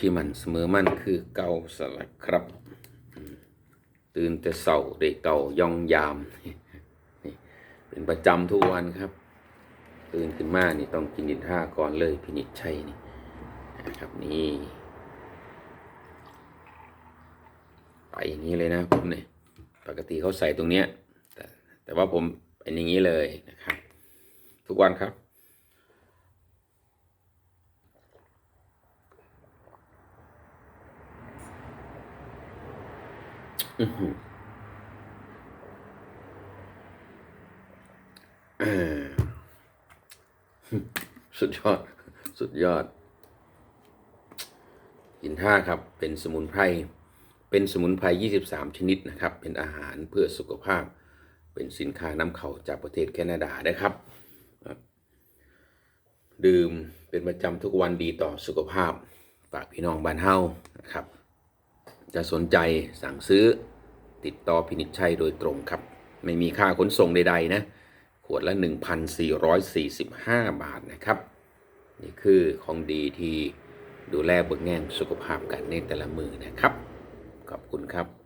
ที่มันเสมอมันคือเกาสลักครับ ตื่นแต่เสาได้เกายองยามนี่เป็นประจำทุกวันครับ ตื่นขึ้นมานี่ต้องกินนิท่าก่อนเลยพินิจชัยนี่นะครับนี่ไปอย่างนี้เลยนะผมเนี่ยปกติเขาใส่ตรงเนี้ยแต่แต่ว่าผมเป็นอย่างนี้เลยนะครับ ทุกวันครับ อื้อหือเอ่อ สุดยอด สุดยอดหินท่าครับ เป็นสมุนไพร เป็นสมุนไพร 23 ชนิดนะครับ เป็นอาหารเพื่อสุขภาพ เป็นสินค้านำเข้าจากประเทศแคนาดานะครับ ดื่มเป็นประจำทุกวันดีต่อสุขภาพ ฝากพี่น้องบ้านเฮานะครับ จะสนใจสั่งซื้อติดต่อพินิจชัยโดยตรงครับ ไม่มีค่าขนส่งใดๆนะ ขวดละ 1,445 บาทนะครับ นี่คือของดีที่ดูแลเบิกแง่งสุขภาพกันในแต่ละมือนะครับ ขอบคุณครับ